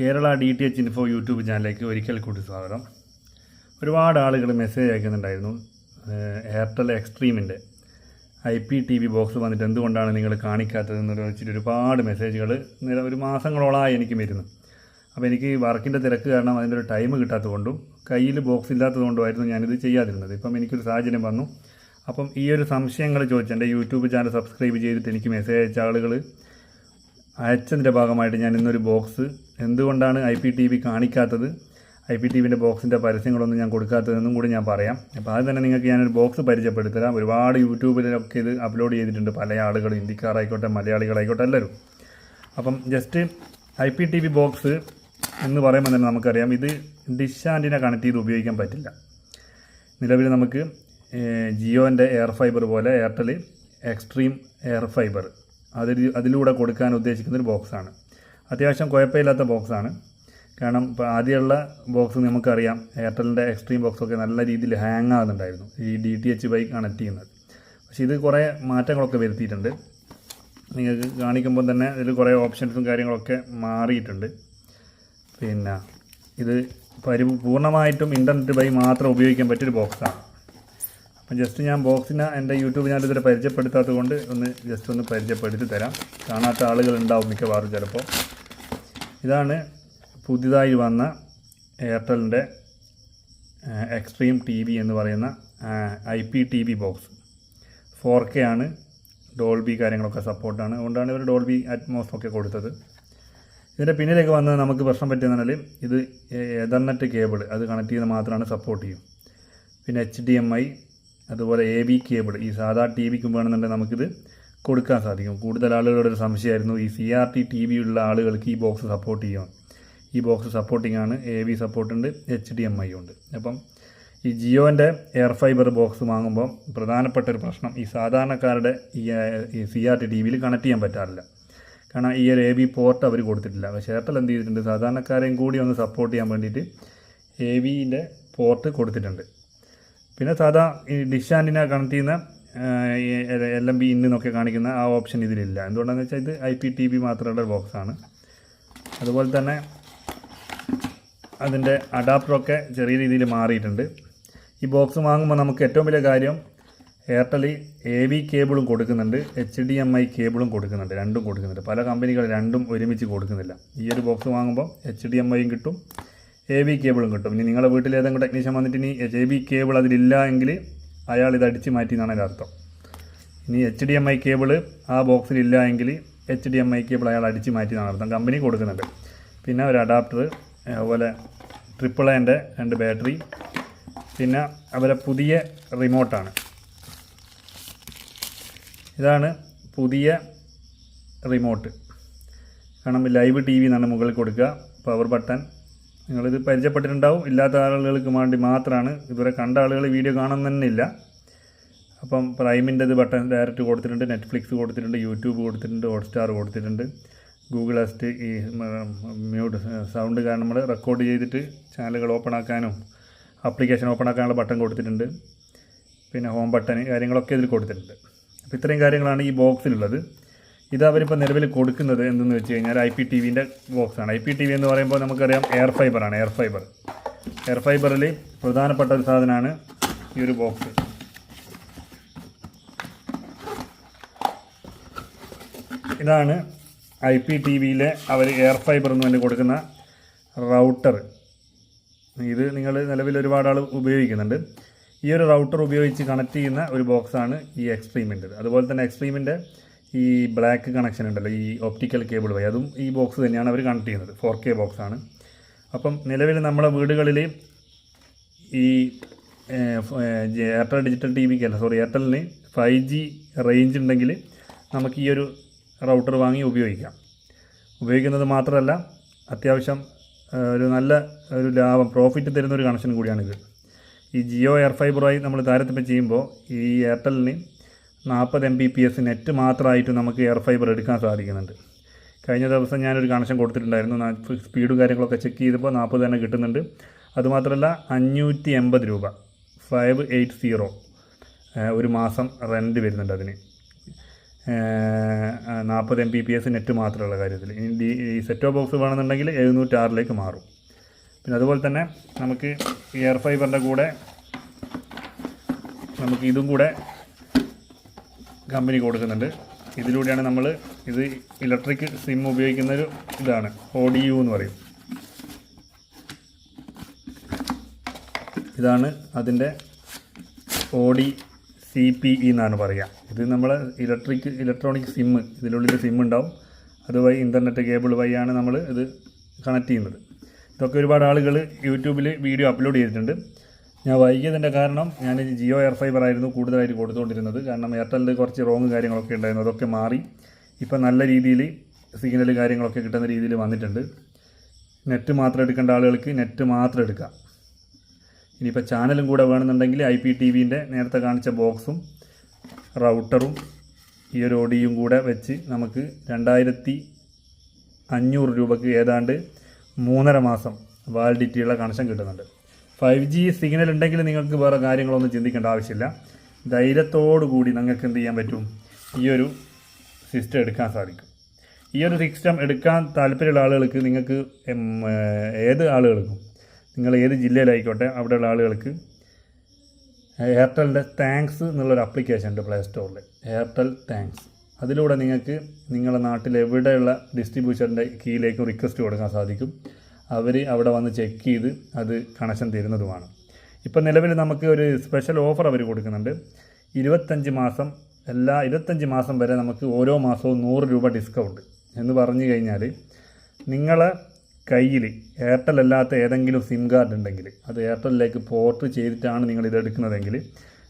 Kerala D T H info YouTube ചാനലിലേക്ക് ഒരിക്കൽ കൂടി സ്വാഗതം. ഒരുപാട് ആളുകൾ മെസ്സേജ് അയക്കുന്നുണ്ടായിരുന്നു. Airtel എക്സ്ട്രീമിന്റെ I P T V box വന്നിട്ട് എന്തുകൊണ്ടാണ് നിങ്ങൾ കാണിക്കാത്തതെന്ന് വെച്ചിട്ട് ഒരുപാട് മെസ്സേജുകൾ ഒരു മാസങ്ങളോളമായി എനിക്ക് വരുന്നു. അപ്പോൾ എനിക്ക് വർക്കിന്റെ തിരക്ക് കാരണം അതിന്റെ ഒരു ടൈം കിട്ടാത്തതുകൊണ്ടും കയ്യിൽ ബോക്സ് ഇല്ലാത്തതുകൊണ്ടുമായിരുന്നു ഞാനിത് ചെയ്യാതിരുന്നത്. ഇപ്പം എനിക്കൊരു സാഹചര്യം വന്നു. അപ്പം ഈ ഒരു സംശയങ്ങൾ ചോദിച്ചു എന്റെ യൂട്യൂബ് ചാനൽ സബ്സ്ക്രൈബ് ചെയ്തിട്ട് എനിക്ക് മെസ്സേജ് അയച്ച ആളുകൾ അയച്ചതിന്റെ ഭാഗമായിട്ട് ഞാൻ ഇന്നൊരു ബോക്സ് എന്തുകൊണ്ടാണ് ഐ പി ടി വി കാണിക്കാത്തത്? ഐ പി ടി വിന്റെ ബോക്സിന്റെ പരസ്യങ്ങളൊന്നും ഞാൻ കൊടുക്കാത്തതെന്നും കൂടി ഞാൻ പറയാം. അപ്പോൾ അത് തന്നെ നിങ്ങൾക്ക് ഞാനൊരു ബോക്സ് പരിചയപ്പെടുത്തരാം. ഒരുപാട് യൂട്യൂബിലൊക്കെ ഇത് അപ്ലോഡ് ചെയ്തിട്ടുണ്ട്. പല ആളുകൾ ഇന്ത്യക്കാരായിക്കോട്ടെ മലയാളികളായിക്കോട്ടെ എല്ലാവരും. അപ്പം just I P T V box എന്ന് പറയുമ്പോൾ തന്നെ നമുക്കറിയാം ഇത് ഡിഷ് ആന്റിനെ കണക്ട് ചെയ്ത് ഉപയോഗിക്കാൻ പറ്റില്ല. നിലവിൽ നമുക്ക് ജിയോന്റെ എയർ ഫൈബർ പോലെ എയർടെൽ എക്സ്ട്രീം എയർ ഫൈബർ അതിൽ അതിലൂടെ കൊടുക്കാൻ ഉദ്ദേശിക്കുന്നൊരു ബോക്സാണ് അത്യാവശ്യം കുഴപ്പമില്ലാത്ത ബോക്സാണ് കാരണം ഇപ്പോൾ ആദ്യമുള്ള ബോക്സ് നമുക്കറിയാം എയർടെലിന്റെ എക്സ്ട്രീം ബോക്സൊക്കെ നല്ല രീതിയിൽ ഹാങ് ആകുന്നുണ്ടായിരുന്നു. ഈ D T H by connect ചെയ്യുന്നത് പക്ഷേ ഇത് കുറേ മാറ്റങ്ങളൊക്കെ വരുത്തിയിട്ടുണ്ട്. നിങ്ങൾക്ക് കാണിക്കുമ്പോൾ തന്നെ ഇതിൽ കുറേ ഓപ്ഷൻസും കാര്യങ്ങളൊക്കെ മാറിയിട്ടുണ്ട്. പിന്നെ ഇത് പരി പൂർണമായിട്ടും ഇന്റർനെറ്റ് ബൈ മാത്രം ഉപയോഗിക്കാൻ പറ്റിയൊരു ബോക്സാണ് അപ്പം ജസ്റ്റ് ഞാൻ ബോക്സിനെ എന്റെ യൂട്യൂബ് ചാനൽ ഇതുവരെ പരിചയപ്പെടുത്താത്തത് കൊണ്ട് ഒന്ന് ജസ്റ്റ് ഒന്ന് പരിചയപ്പെടുത്തി തരാം. കാണാത്ത ആളുകൾ ഉണ്ടാവും മിക്കവാറും ചിലപ്പോൾ. ഇതാണ് പുതിയതായി വന്ന എയർടെലിന്റെ എക്സ്ട്രീം ടി വി എന്ന് പറയുന്ന I P T V box. Four K ആണ് ഡോൾബി കാര്യങ്ങളൊക്കെ സപ്പോർട്ടാണ്. അതുകൊണ്ടാണ് ഇവർ ഡോൾബി അറ്റ്മോസ് ഒക്കെ കൊടുത്തത്. ഇതിന്റെ പിന്നിലേക്ക് വന്നത് നമുക്ക് പ്രശ്നം പറ്റിയെന്ന് പറഞ്ഞാൽ ഇത് എതർനെറ്റ് കേബിൾ അത് കണക്ട് ചെയ്ത് മാത്രമാണ് സപ്പോർട്ട് ചെയ്യും. പിന്നെ എച്ച് ഡി എം ഐ അതുപോലെ എ വി കേബിൾ ഈ സാധാ ടി വിക്ക് വേണമെന്നുണ്ടെങ്കിൽ നമുക്കിത് കൊടുക്കാൻ സാധിക്കും. കൂടുതൽ ആളുകളുടെ ഒരു സംശയമായിരുന്നു ഈ C R T T V ഉള്ള ആളുകൾക്ക് ഈ ബോക്സ് സപ്പോർട്ട് ചെയ്യും? ഈ ബോക്സ് സപ്പോർട്ടിംഗ് ആണ് എ വി സപ്പോർട്ട് ഉണ്ട് എച്ച് ഡി എം ഐ ഉണ്ട്. അപ്പം ഈ ജിയോന്റെ എയർ ഫൈബർ ബോക്സ് വാങ്ങുമ്പോൾ പ്രധാനപ്പെട്ട ഒരു പ്രശ്നം ഈ സാധാരണക്കാരുടെ ഈ സി ആർ ടി ടി വിയിൽ കണക്ട് ചെയ്യാൻ പറ്റാറില്ല. കാരണം ഈ ഒരു എ ബി പോർട്ട് അവർ കൊടുത്തിട്ടില്ല. പക്ഷേ എയർടെൽ എന്ത് ചെയ്തിട്ടുണ്ട്? സാധാരണക്കാരെയും കൂടി ഒന്ന് സപ്പോർട്ട് ചെയ്യാൻ വേണ്ടിയിട്ട് എ വിന്റെ പോർട്ട് കൊടുത്തിട്ടുണ്ട്. പിന്നെ സാധാ ഈ ഡിഷ് ആന്റിന കണക്ട് ചെയ്യുന്ന എൽ എം ബി ഇന്നൊക്കെ കാണിക്കുന്ന ആ ഓപ്ഷൻ ഇതിലില്ല. എന്തുകൊണ്ടാണെന്ന് വെച്ചാൽ ഇത് ഐ പി ടി വി മാത്രമുള്ള ബോക്സാണ് അതുപോലെ തന്നെ അതിന്റെ അഡാപ്റ്ററൊക്കെ ചെറിയ രീതിയിൽ മാറിയിട്ടുണ്ട്. ഈ ബോക്സ് വാങ്ങുമ്പോൾ നമുക്ക് ഏറ്റവും വലിയ കാര്യം എയർടെൽ എ വി കേബിളും കൊടുക്കുന്നുണ്ട് എച്ച് ഡി എം ഐ കേബിളും കൊടുക്കുന്നുണ്ട് രണ്ടും കൊടുക്കുന്നുണ്ട്. പല കമ്പനികൾ രണ്ടും ഒരുമിച്ച് കൊടുക്കുന്നില്ല. ഈ ഒരു ബോക്സ് വാങ്ങുമ്പോൾ എച്ച് ഡി എം ഐയും കിട്ടും എ ബി കേബിളും കിട്ടും. ഇനി നിങ്ങളുടെ വീട്ടിൽ ഏതെങ്കിലും ടെക്നീഷ്യൻ വന്നിട്ട് ഇനി എ ബി കേബിൾ അതിലില്ല എങ്കിൽ അയാൾ ഇത് അടിച്ച് മാറ്റി എന്നാണ് അതിന്റെ അർത്ഥം. ഇനി H D M I cable ആ ബോക്സിൽ ഇല്ല എങ്കിൽ H D M I cable അയാൾ അടിച്ച് മാറ്റി എന്നാണ് അർത്ഥം. കമ്പനി കൊടുക്കുന്നുണ്ട്. പിന്നെ ഒരു അഡാപ്റ്റർ അതുപോലെ ട്രിപ്പിൾ എന്റെ രണ്ട് ബാറ്ററി പിന്നെ അവരെ പുതിയ റിമോട്ടാണ് ഇതാണ് പുതിയ റിമോട്ട് കാരണം ലൈവ് ടി വി എന്നാണ് മുകളിൽ കൊടുക്കുക. പവർ ബട്ടൺ നിങ്ങളിത് പരിചയപ്പെട്ടിട്ടുണ്ടാവും. ഇല്ലാത്ത ആളുകൾക്ക് വേണ്ടി മാത്രമാണ്. ഇതുവരെ കണ്ട ആളുകൾ വീഡിയോ കാണാൻ തന്നെ ഇല്ല. അപ്പം പ്രൈമിന്റെ ഇത് ബട്ടൺ ഡയറക്റ്റ് കൊടുത്തിട്ടുണ്ട്. നെറ്റ്ഫ്ലിക്സ് കൊടുത്തിട്ടുണ്ട്. യൂട്യൂബ് കൊടുത്തിട്ടുണ്ട്. ഹോട്ട്സ്റ്റാർ കൊടുത്തിട്ടുണ്ട്. ഗൂഗിൾ അസ്റ്റ് ഈ മ്യൂട്ട് സൗണ്ട് കാരണം നമ്മൾ റെക്കോർഡ് ചെയ്തിട്ട് ചാനലുകൾ ഓപ്പൺ ആക്കാനും ആപ്ലിക്കേഷൻ ഓപ്പൺ ആക്കാനുള്ള ബട്ടൺ കൊടുത്തിട്ടുണ്ട്. പിന്നെ ഹോം ബട്ടൺ കാര്യങ്ങളൊക്കെ ഇതിൽ കൊടുത്തിട്ടുണ്ട്. അപ്പോൾ ഇത്രയും കാര്യങ്ങളാണ് ഈ ബോക്സിലുള്ളത് ഇത് അവരിപ്പോൾ നിലവിൽ കൊടുക്കുന്നത് എന്തെന്ന് വെച്ച് കഴിഞ്ഞാൽ ഐ പി ടി വിന്റെ ബോക്സാണ് ഐ പി ടി വി എന്ന് പറയുമ്പോൾ നമുക്കറിയാം എയർ ഫൈബറാണ് എയർ ഫൈബർ എയർ ഫൈബറിൽ പ്രധാനപ്പെട്ട ഒരു സാധനമാണ് ഈ ഒരു ബോക്സ് ഇതാണ് ഐ പി ടി വിയിലെ അവർ എയർ ഫൈബർ എന്ന് പറഞ്ഞ് കൊടുക്കുന്ന റൗട്ടർ ഇത് നിങ്ങൾ നിലവിൽ ഒരുപാട് ആൾ ഉപയോഗിക്കുന്നുണ്ട്. ഈ ഒരു റൗട്ടർ ഉപയോഗിച്ച് കണക്ട് ചെയ്യുന്ന ഒരു ബോക്സാണ് ഈ എക്സ്ട്രീമിന്റെ അതുപോലെ തന്നെ എക്സ്ട്രീമിന്റെ ഈ ബ്ലാക്ക് കണക്ഷൻ ഉണ്ടല്ലോ ഈ ഒപ്റ്റിക്കൽ കേബിൾ വഴി. അതും ഈ ബോക്സ് തന്നെയാണ് അവർ കണക്ട് ചെയ്യുന്നത്. ഫോർ കെ ബോക്സാണ് അപ്പം നിലവിൽ നമ്മുടെ വീടുകളിൽ ഈ എയർടെൽ ഡിജിറ്റൽ ടി വിക്ക് അല്ല സോറി എയർടെലിന് ഫൈവ് ജി റേഞ്ച് ഉണ്ടെങ്കിൽ നമുക്ക് ഈ ഒരു റൗട്ടർ വാങ്ങി ഉപയോഗിക്കാം. ഉപയോഗിക്കുന്നത് മാത്രമല്ല അത്യാവശ്യം ഒരു നല്ല ഒരു ലാഭം പ്രോഫിറ്റ് തരുന്ന ഒരു കണക്ഷൻ കൂടിയാണിത് ഈ ജിയോ എയർ ഫൈബറുമായി നമ്മൾ താരതമ്യം ചെയ്യുമ്പോൾ ഈ എയർടെലിന് നാൽപ്പത് M B P S net മാത്രമായിട്ട് നമുക്ക് എയർ ഫൈബർ എടുക്കാൻ സാധിക്കുന്നുണ്ട്. കഴിഞ്ഞ ദിവസം ഞാനൊരു കണക്ഷൻ കൊടുത്തിട്ടുണ്ടായിരുന്നു. സ്പീഡ് കാര്യങ്ങളൊക്കെ ചെക്ക് ചെയ്തപ്പോൾ നാൽപ്പത് തന്നെ കിട്ടുന്നുണ്ട്. അതുമാത്രമല്ല അഞ്ഞൂറ്റി എൺപത് രൂപ ഫൈവ് എയ്റ്റ് സീറോ ഒരു മാസം റെന്റ് വരുന്നുണ്ട് അതിന്. നാൽപ്പത് M B P S net മാത്രമുള്ള കാര്യത്തിൽ. ഇനി ഡി ഈ സെറ്റോ ബോക്സ് വേണമെന്നുണ്ടെങ്കിൽ എഴുന്നൂറ്റാറിലേക്ക് മാറും. പിന്നെ അതുപോലെ തന്നെ നമുക്ക് എയർ ഫൈബറിന്റെ കൂടെ നമുക്ക് ഇതും കൂടെ കമ്പനി കൊടുക്കുന്നുണ്ട്. ഇതിലൂടെയാണ് നമ്മൾ ഇത് ഇലക്ട്രിക് സിം ഉപയോഗിക്കുന്ന ഒരു ഇതാണ്. ഓഡി യു എന്ന് പറയും. ഇതാണ് അതിന്റെ ഓഡി സി പി ഇ എന്നാണ് പറയുക. ഇത് നമ്മൾ ഇലക്ട്രിക് ഇലക്ട്രോണിക് സിം ഇതിനുള്ളിൽ സിം ഉണ്ടാവും. അതുവഴി ഇന്റർനെറ്റ് കേബിൾ വഴിയാണ് നമ്മൾ ഇത് കണക്ട് ചെയ്യുന്നത്. ഇതൊക്കെ ഒരുപാട് ആളുകൾ യൂട്യൂബിൽ വീഡിയോ അപ്ലോഡ് ചെയ്തിട്ടുണ്ട്. ഞാൻ വൈകിയതിന്റെ കാരണം ഞാൻ ജിയോ എയർ ഫൈബർ ആയിരുന്നു കൂടുതലായിട്ട് കൊടുത്തുകൊണ്ടിരുന്നത്. കാരണം എയർടെല്ലിൽ കുറച്ച് റോങ് കാര്യങ്ങളൊക്കെ ഉണ്ടായിരുന്നു. അതൊക്കെ മാറി ഇപ്പം നല്ല രീതിയിൽ സിഗ്നൽ കാര്യങ്ങളൊക്കെ കിട്ടുന്ന രീതിയിൽ വന്നിട്ടുണ്ട്. നെറ്റ് മാത്രം എടുക്കേണ്ട ആളുകൾക്ക് നെറ്റ് മാത്രം എടുക്കാം. ഇനിയിപ്പോൾ ചാനലും കൂടെ വേണമെന്നുണ്ടെങ്കിൽ ഐ പി ടി വിന്റെ നേരത്തെ കാണിച്ച ബോക്സും റൗട്ടറും ഈ ഒരു ഒടിയും കൂടെ വെച്ച് നമുക്ക് രണ്ടായിരത്തി അഞ്ഞൂറ് രൂപക്ക് ഏതാണ്ട് മൂന്നര മാസം വാലിഡിറ്റിയുള്ള കണക്ഷൻ കിട്ടുന്നുണ്ട്. ഫൈവ് ജി സിഗ്നൽ ഉണ്ടെങ്കിൽ നിങ്ങൾക്ക് വേറെ കാര്യങ്ങളൊന്നും ചിന്തിക്കേണ്ട ആവശ്യമില്ല. ധൈര്യത്തോടു കൂടി നിങ്ങൾക്ക് എന്ത് ചെയ്യാൻ പറ്റും? ഈ ഒരു സിസ്റ്റം എടുക്കാൻ സാധിക്കും. ഈ ഒരു സിസ്റ്റം എടുക്കാൻ താല്പര്യമുള്ള ആളുകൾക്ക് നിങ്ങൾക്ക് ഏത് ആളുകൾക്കും നിങ്ങൾ ഏത് ജില്ലയിലായിക്കോട്ടെ അവിടെയുള്ള ആളുകൾക്ക് എയർടെലിന്റെ താങ്ക്സ് എന്നുള്ളൊരു ആപ്ലിക്കേഷൻ ഉണ്ട് പ്ലേ സ്റ്റോറിൽ എയർടെൽ താങ്ക്സ് അതിലൂടെ നിങ്ങൾക്ക് നിങ്ങളുടെ നാട്ടിൽ എവിടെയുള്ള ഡിസ്ട്രിബ്യൂഷന്റെ കീയിലേക്ക് റിക്വസ്റ്റ് കൊടുക്കാൻ സാധിക്കും. അവർ അവിടെ വന്ന് ചെക്ക് ചെയ്ത് അത് കണക്ഷൻ തരുന്നതുമാണ്. ഇപ്പം നിലവിൽ നമുക്ക് ഒരു സ്പെഷ്യൽ ഓഫർ അവർ കൊടുക്കുന്നുണ്ട്. ഇരുപത്തഞ്ച് മാസം എല്ലാ ഇരുപത്തഞ്ച് മാസം വരെ നമുക്ക് ഓരോ മാസവും നൂറ് രൂപ ഡിസ്കൗണ്ട് എന്ന് പറഞ്ഞു കഴിഞ്ഞാൽ നിങ്ങളെ കയ്യിൽ എയർടെൽ അല്ലാത്ത ഏതെങ്കിലും സിം കാർഡ് ഉണ്ടെങ്കിൽ അത് എയർടെലിലേക്ക് പോർട്ട് ചെയ്തിട്ടാണ് നിങ്ങൾ ഇത് എടുക്കുന്നതെങ്കിൽ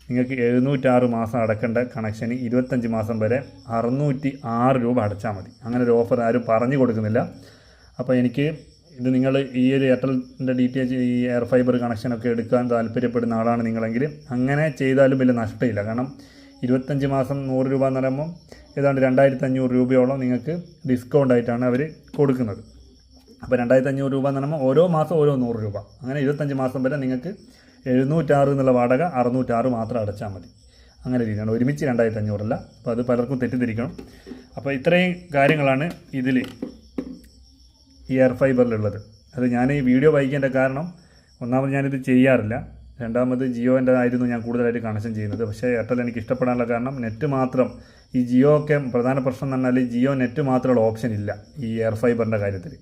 നിങ്ങൾക്ക് എഴുന്നൂറ്റാറ് മാസം അടക്കേണ്ട കണക്ഷന് ഇരുപത്തഞ്ച് മാസം വരെ അറുന്നൂറ്റി ആറ് രൂപ അടച്ചാൽ മതി. അങ്ങനെ ഒരു ഓഫർ ആരും പറഞ്ഞു കൊടുക്കുന്നില്ല. അപ്പോൾ എനിക്ക് ഇത് നിങ്ങൾ ഈ ഒരു എയർടെലിന്റെ ഡി ടി എച്ച് ഈ എയർ ഫൈബർ കണക്ഷനൊക്കെ എടുക്കാൻ താല്പര്യപ്പെടുന്ന ആളാണ് നിങ്ങളെങ്കിൽ അങ്ങനെ ചെയ്താലും വലിയ നഷ്ടമില്ല. കാരണം ഇരുപത്തഞ്ച് മാസം നൂറ് രൂപ എന്ന് പറയുമ്പോൾ ഏതാണ്ട് രണ്ടായിരത്തി അഞ്ഞൂറ് രൂപയോളം നിങ്ങൾക്ക് ഡിസ്കൗണ്ട് ആയിട്ടാണ് അവർ കൊടുക്കുന്നത്. അപ്പോൾ രണ്ടായിരത്തി അഞ്ഞൂറ് രൂപ എന്ന് പറയുമ്പോൾ ഓരോ മാസം ഓരോ നൂറ് രൂപ. അങ്ങനെ ഇരുപത്തഞ്ച് മാസം വരെ നിങ്ങൾക്ക് എഴുന്നൂറ്റാറ് എന്നുള്ള വാടക അറുന്നൂറ്റാറ് മാത്രം അടച്ചാൽ മതി. അങ്ങനെ രീതിയാണ്. ഒരുമിച്ച് രണ്ടായിരത്തി അഞ്ഞൂറല്ല അപ്പോൾ അത് പലർക്കും തെറ്റിദ്ധരിക്കണം. അപ്പോൾ ഇത്രയും കാര്യങ്ങളാണ് ഇതിൽ ഈ എയർ ഫൈബറിലുള്ളത് അത് ഞാൻ ഈ വീഡിയോ വായിക്കേണ്ട കാരണം ഒന്നാമത് ഞാനിത് ചെയ്യാറില്ല. രണ്ടാമത് ജിയോന്റെ ആയിരുന്നു ഞാൻ കൂടുതലായിട്ട് കണക്ഷൻ ചെയ്യുന്നത്. പക്ഷേ എയർടെൽ എനിക്ക് ഇഷ്ടപ്പെടാനുള്ള കാരണം നെറ്റ് മാത്രം. ഈ ജിയോ ഒക്കെ പ്രധാന പ്രശ്നം എന്ന് പറഞ്ഞാൽ ജിയോ നെറ്റ് മാത്രമുള്ള ഓപ്ഷൻ ഇല്ല ഈ എയർ ഫൈബറിന്റെ കാര്യത്തിൽ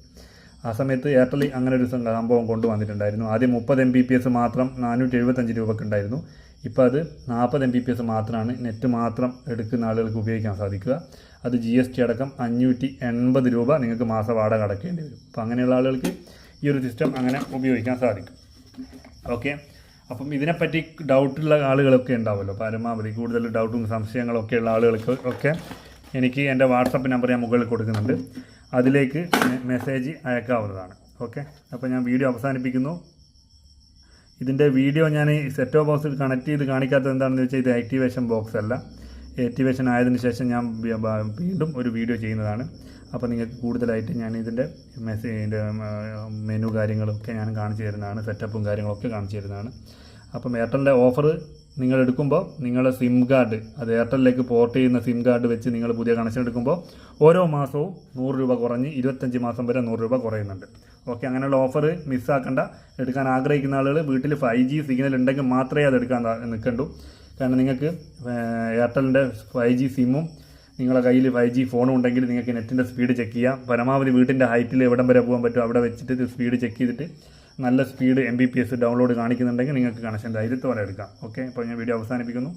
ആ സമയത്ത് എയർടെൽ അങ്ങനെ ഒരു സംഭവം കൊണ്ടുവന്നിട്ടുണ്ടായിരുന്നു. ആദ്യം മുപ്പത് എം ബി പി എസ് മാത്രം നാനൂറ്റി എഴുപത്തഞ്ച് രൂപക്ക് ഉണ്ടായിരുന്നു. ഇപ്പോൾ അത് നാൽപ്പത് എം ബി പി എസ് മാത്രമാണ് നെറ്റ് മാത്രം എടുക്കുന്ന ആളുകൾക്ക് ഉപയോഗിക്കാൻ സാധിക്കുക. അത് ജി എസ് ടി അടക്കം അഞ്ഞൂറ്റി എൺപത് രൂപ നിങ്ങൾക്ക് മാസ വാടക അടക്കേണ്ടി വരും. അപ്പോൾ അങ്ങനെയുള്ള ആളുകൾക്ക് ഈ ഒരു സിസ്റ്റം അങ്ങനെ ഉപയോഗിക്കാൻ സാധിക്കും. ഓക്കെ അപ്പം ഇതിനെപ്പറ്റി ഡൗട്ടുള്ള ആളുകളൊക്കെ ഉണ്ടാവുമല്ലോ. പരമാവധി കൂടുതൽ ഡൗട്ടും സംശയങ്ങളൊക്കെ ഉള്ള ആളുകൾക്ക് ഒക്കെ എനിക്ക് എന്റെ വാട്സപ്പ് നമ്പർ ഞാൻ മുകളിൽ കൊടുക്കുന്നുണ്ട്. അതിലേക്ക് മെസ്സേജ് അയക്കാവുന്നതാണ്. ഓക്കെ അപ്പോൾ ഞാൻ വീഡിയോ അവസാനിപ്പിക്കുന്നു. ഇതിന്റെ വീഡിയോ ഞാൻ സെറ്റോ ബോക്സിൽ കണക്ട് ചെയ്ത് കാണിക്കാത്തത് എന്താണെന്ന് വെച്ചാൽ ഇത് ആക്ടിവേഷൻ ബോക്സ് അല്ല. ആക്ടിവേഷൻ ആയതിനു ശേഷം ഞാൻ വീണ്ടും ഒരു വീഡിയോ ചെയ്യുന്നതാണ്. അപ്പോൾ നിങ്ങൾക്ക് കൂടുതലായിട്ട് ഞാൻ ഇതിന്റെ മെസ്സേജിന്റെ മെനു കാര്യങ്ങളൊക്കെ ഞാൻ കാണിച്ചു തരുന്നതാണ്. സെറ്റപ്പും കാര്യങ്ങളൊക്കെ കാണിച്ചു തരുന്നതാണ്. അപ്പം എയർടെലിന്റെ ഓഫർ നിങ്ങൾ എടുക്കുമ്പോൾ നിങ്ങളുടെ സിം കാർഡ് അത് എയർടെലിലേക്ക് പോർട്ട് ചെയ്യുന്ന സിം കാർഡ് വെച്ച് നിങ്ങൾ പുതിയ കണക്ഷൻ എടുക്കുമ്പോൾ ഓരോ മാസവും നൂറ് രൂപ കുറഞ്ഞ് ഇരുപത്തഞ്ച് മാസം വരെ നൂറ് രൂപ കുറയുന്നുണ്ട്. ഓക്കെ അങ്ങനെയുള്ള ഓഫർ മിസ്സാക്കണ്ട എടുക്കാൻ ആഗ്രഹിക്കുന്ന ആളുകൾ വീട്ടിൽ ഫൈവ് ജി സിഗ്നൽ ഉണ്ടെങ്കിൽ മാത്രമേ അത് എടുക്കാൻ നിൽക്കണ്ടൂ. കാരണം നിങ്ങൾക്ക് എയർടെലിന്റെ ഫൈവ് ജി സിമ്മും നിങ്ങളുടെ കയ്യിൽ ഫൈവ് ജി ഫോണും ഉണ്ടെങ്കിൽ നിങ്ങൾക്ക് നെറ്റിന്റെ സ്പീഡ് ചെക്ക് ചെയ്യാം. പരമാവധി വീട്ടിന്റെ ഹൈറ്റിൽ എവിടം വരെ പോകാൻ പറ്റും അവിടെ വെച്ചിട്ട് സ്പീഡ് ചെക്ക് ചെയ്തിട്ട് നല്ല speed M B P S download കാണിക്കുന്നുണ്ടെങ്കിൽ നിങ്ങൾക്ക് കണക്ഷൻ ധൈര്യത്തോടെ എടുക്കാം. ഓക്കെ അപ്പോൾ ഞാൻ വീഡിയോ അവസാനിപ്പിക്കുന്നു.